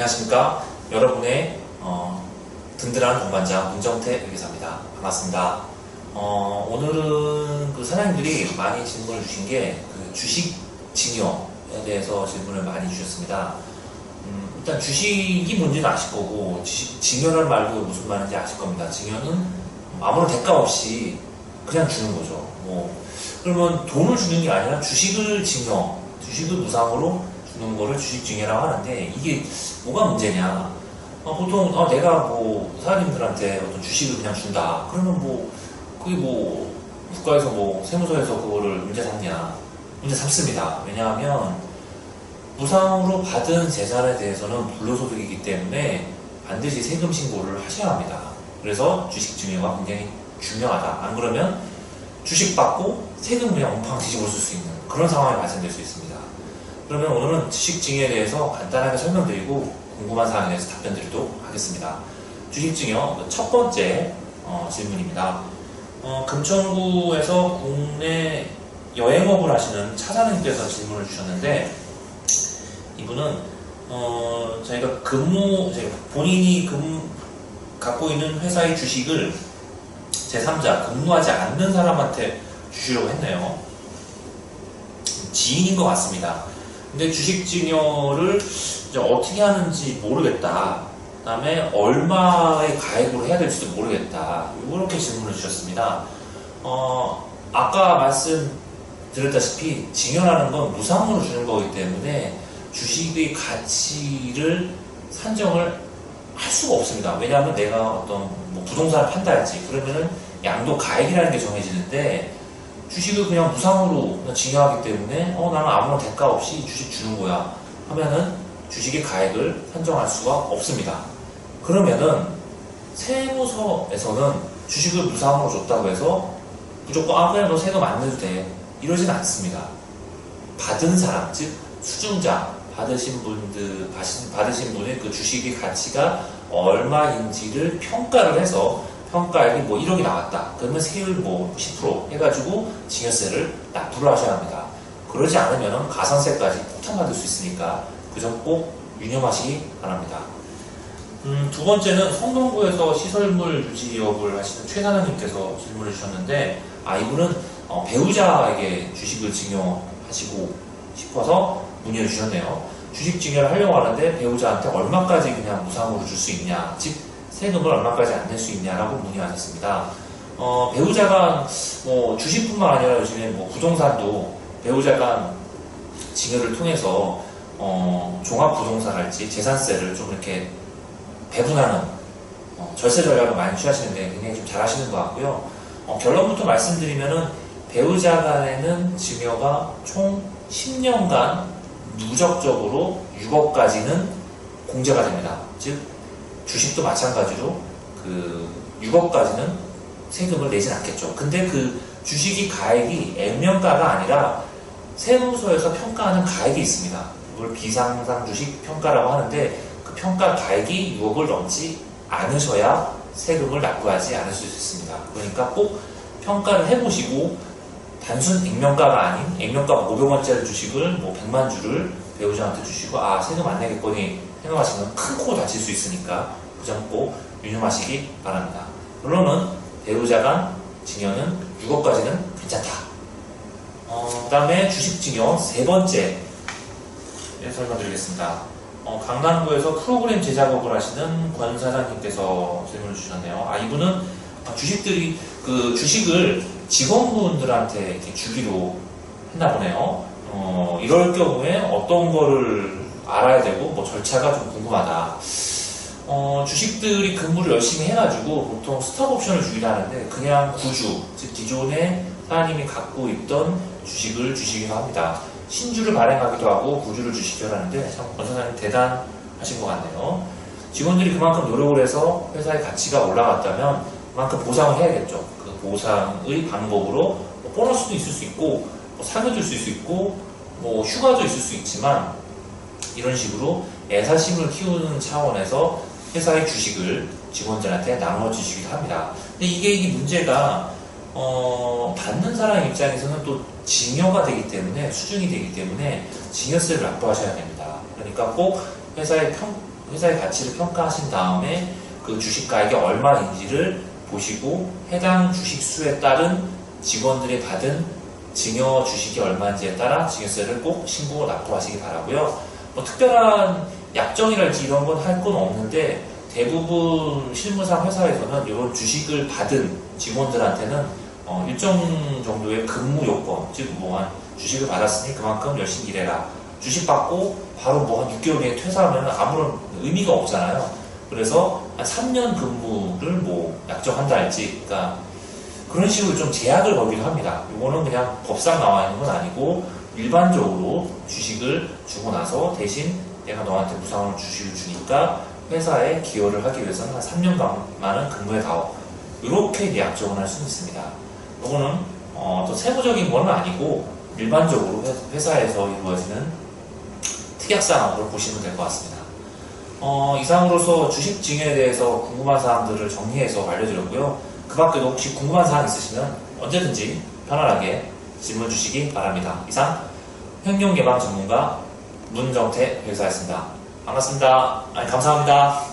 안녕하십니까. 여러분의 어, 든든한 동반자 문정태 회계사입니다. 반갑습니다. 어, 오늘은 그 사장님들이 많이 질문을 주신 게 그 주식 증여에 대해서 질문을 많이 주셨습니다. 음, 일단 주식이 뭔지는 아실 거고 증여라는 말도 무슨 말인지 아실 겁니다. 증여는 아무런 대가 없이 그냥 주는 거죠. 뭐 그러면 돈을 주는 게 아니라 주식을 증여, 주식을 무상으로 거를 주식 증여라고 하는데 이게 뭐가 문제냐? 어, 보통 어, 내가 뭐 사장님들한테 어떤 주식을 그냥 준다. 그러면 뭐 그게 뭐 국가에서 뭐 세무서에서 그거를 문제 삼냐? 문제 삼습니다. 왜냐하면 무상으로 받은 재산에 대해서는 불로소득이기 때문에 반드시 세금 신고를 하셔야 합니다. 그래서 주식 증여가 굉장히 중요하다. 안 그러면 주식 받고 세금 그냥 엉팡 뒤집어 쓸 수 있는 그런 상황이 발생될 수 있습니다. 그러면 오늘은 주식 증여에 대해서 간단하게 설명드리고 궁금한 사항에 대해서 답변 드리도록 하겠습니다. 주식 증여 첫 번째 어, 질문입니다. 어, 금천구에서 국내 여행업을 하시는 차사님께서 질문을 주셨는데 이분은 어, 저희가 근무 본인이 근 갖고 있는 회사의 주식을 제3자 근무하지 않는 사람한테 주시려고 했네요. 지인인 것 같습니다. 근데 주식 증여를 이제 어떻게 하는지 모르겠다. 그 다음에 얼마의 가액으로 해야 될지도 모르겠다. 이렇게 질문을 주셨습니다. 어, 아까 말씀드렸다시피 증여라는 건 무상으로 주는 거기 때문에 주식의 가치를 산정을 할 수가 없습니다. 왜냐하면 내가 어떤 뭐 부동산을 판다든지 그러면은 양도 가액이라는 게 정해지는데 주식을 그냥 무상으로 그냥 증여하기 때문에 어 나는 아무런 대가 없이 주식 주는 거야 하면은 주식의 가액을 산정할 수가 없습니다. 그러면은 세무서에서는 주식을 무상으로 줬다고 해서 무조건 아 그냥 너 세금 안 내도 돼 이러진 않습니다. 받은 사람 즉 수증자 받으신 분들 받으신, 분의 그 주식의 가치가 얼마인지를 평가를 해서 평가액이 뭐 1억이 나왔다. 그러면 세율 뭐 10% 해가지고 증여세를 납부를 하셔야 합니다. 그러지 않으면 가산세까지 폭탄받을 수 있으니까 그 점 꼭 유념하시기 바랍니다. 음, 두 번째는 성동구에서 시설물 유지 업을 하시는 최 사장님께서 질문을 주셨는데 아 이분은 어, 배우자에게 주식을 증여하시고 싶어서 문의를 주셨네요. 주식 증여를 하려고 하는데 배우자한테 얼마까지 그냥 무상으로 줄 수 있냐, 즉 세금을 얼마까지 안 낼 수 있냐라고 문의하셨습니다. 어, 배우자가 뭐 주식뿐만 아니라 요즘에 뭐 부동산도 배우자가 증여를 통해서 어, 종합부동산할지 재산세를 좀 이렇게 배분하는 어, 절세 전략을 많이 취하시는데 굉장히 좀 잘하시는 것 같고요. 어, 결론부터 말씀드리면은 배우자 간에는 증여가 총 10년간 누적적으로 6억까지는 공제가 됩니다. 즉 주식도 마찬가지로 그 6억까지는 세금을 내진 않겠죠. 근데 그 주식이 가액이 액면가가 아니라 세무서에서 평가하는 가액이 있습니다. 이걸 비상상 주식 평가라고 하는데 그 평가 가액이 6억을 넘지 않으셔야 세금을 납부하지 않을 수 있습니다. 그러니까 꼭 평가를 해보시고 단순 액면가가 아닌 액면가 500원짜리 주식을 뭐 100만 주를 배우자한테 주시고 아 세금 안 내겠거니 생각하시면 큰 코 다칠 수 있으니까 꼭 유념하시기 바랍니다. 물론은 배우자 간 증여는 6억까지는 괜찮다. 어, 그 다음에 주식 증여 세 번째 네, 설명드리겠습니다. 어, 강남구에서 프로그램 제작업을 하시는 권 사장님께서 질문을 주셨네요. 아 이분은 주식들이 그 주식을 직원분들한테 이렇게 주기로 했나 보네요. 어, 이럴 경우에 어떤 거를 알아야 되고 뭐 절차가 좀 궁금하다. 어, 주식들이 근무를 열심히 해가지고 보통 스톡 옵션을 주기도 하는데 그냥 구주, 즉 기존에 사장님이 갖고 있던 주식을 주시기도 합니다. 신주를 발행하기도 하고 구주를 주시기도 하는데 참 권 사장님 대단하신 것 같네요. 직원들이 그만큼 노력을 해서 회사의 가치가 올라갔다면 그만큼 보상을 해야겠죠. 그 보상의 방법으로 뭐 보너스도 있을 수 있고 뭐 상을 줄 수 있고 뭐 휴가도 있을 수 있지만 이런 식으로 애사심을 키우는 차원에서 회사의 주식을 직원들한테 나눠 주시기도 합니다. 근데 이게 이 문제가 어, 받는 사람 입장에서는 또 징여가 되기 때문에 수준이 되기 때문에 징여세를 납부하셔야 됩니다. 그러니까 꼭 회사의 평, 회사의 가치를 평가하신 다음에 그 주식 가액이 얼마인지를 보시고 해당 주식 수에 따른 직원들이 받은 증여 주식이 얼마인지에 따라 증여세를 꼭 신고를 납부하시기 바라고요. 뭐 특별한 약정이랄지 이런 건 할 건 없는데 대부분 실무상 회사에서는 이런 주식을 받은 직원들한테는 어, 일정 정도의 근무 요건, 즉 뭐 한 주식을 받았으니 그만큼 열심히 일해라. 주식 받고 바로 뭐 한 6개월 뒤에 퇴사하면 아무런 의미가 없잖아요. 그래서 한 3년 근무를 뭐 약정한다 할지, 그러니까 그런 식으로 좀 제약을 걸기도 합니다. 이거는 그냥 법상 나와 있는 건 아니고 일반적으로 주식을 주고 나서 대신 내가 너한테 무상으로 주식을 주니까 회사에 기여를 하기 위해서는 한 3년간만은 근무해 다오. 이렇게 약정을 할 수는 있습니다. 이거는 어, 또 세부적인 건 아니고 일반적으로 회- 회사에서 이루어지는 특약사항으로 보시면 될 것 같습니다. 어, 이상으로서 주식 증여에 대해서 궁금한 사항들을 정리해서 알려드렸고요. 그 밖에도 혹시 궁금한 사항 있으시면 언제든지 편안하게 질문 주시기 바랍니다. 이상 횡령예방 전문가 문정태 변호사였습니다. 반갑습니다. 아니, 감사합니다.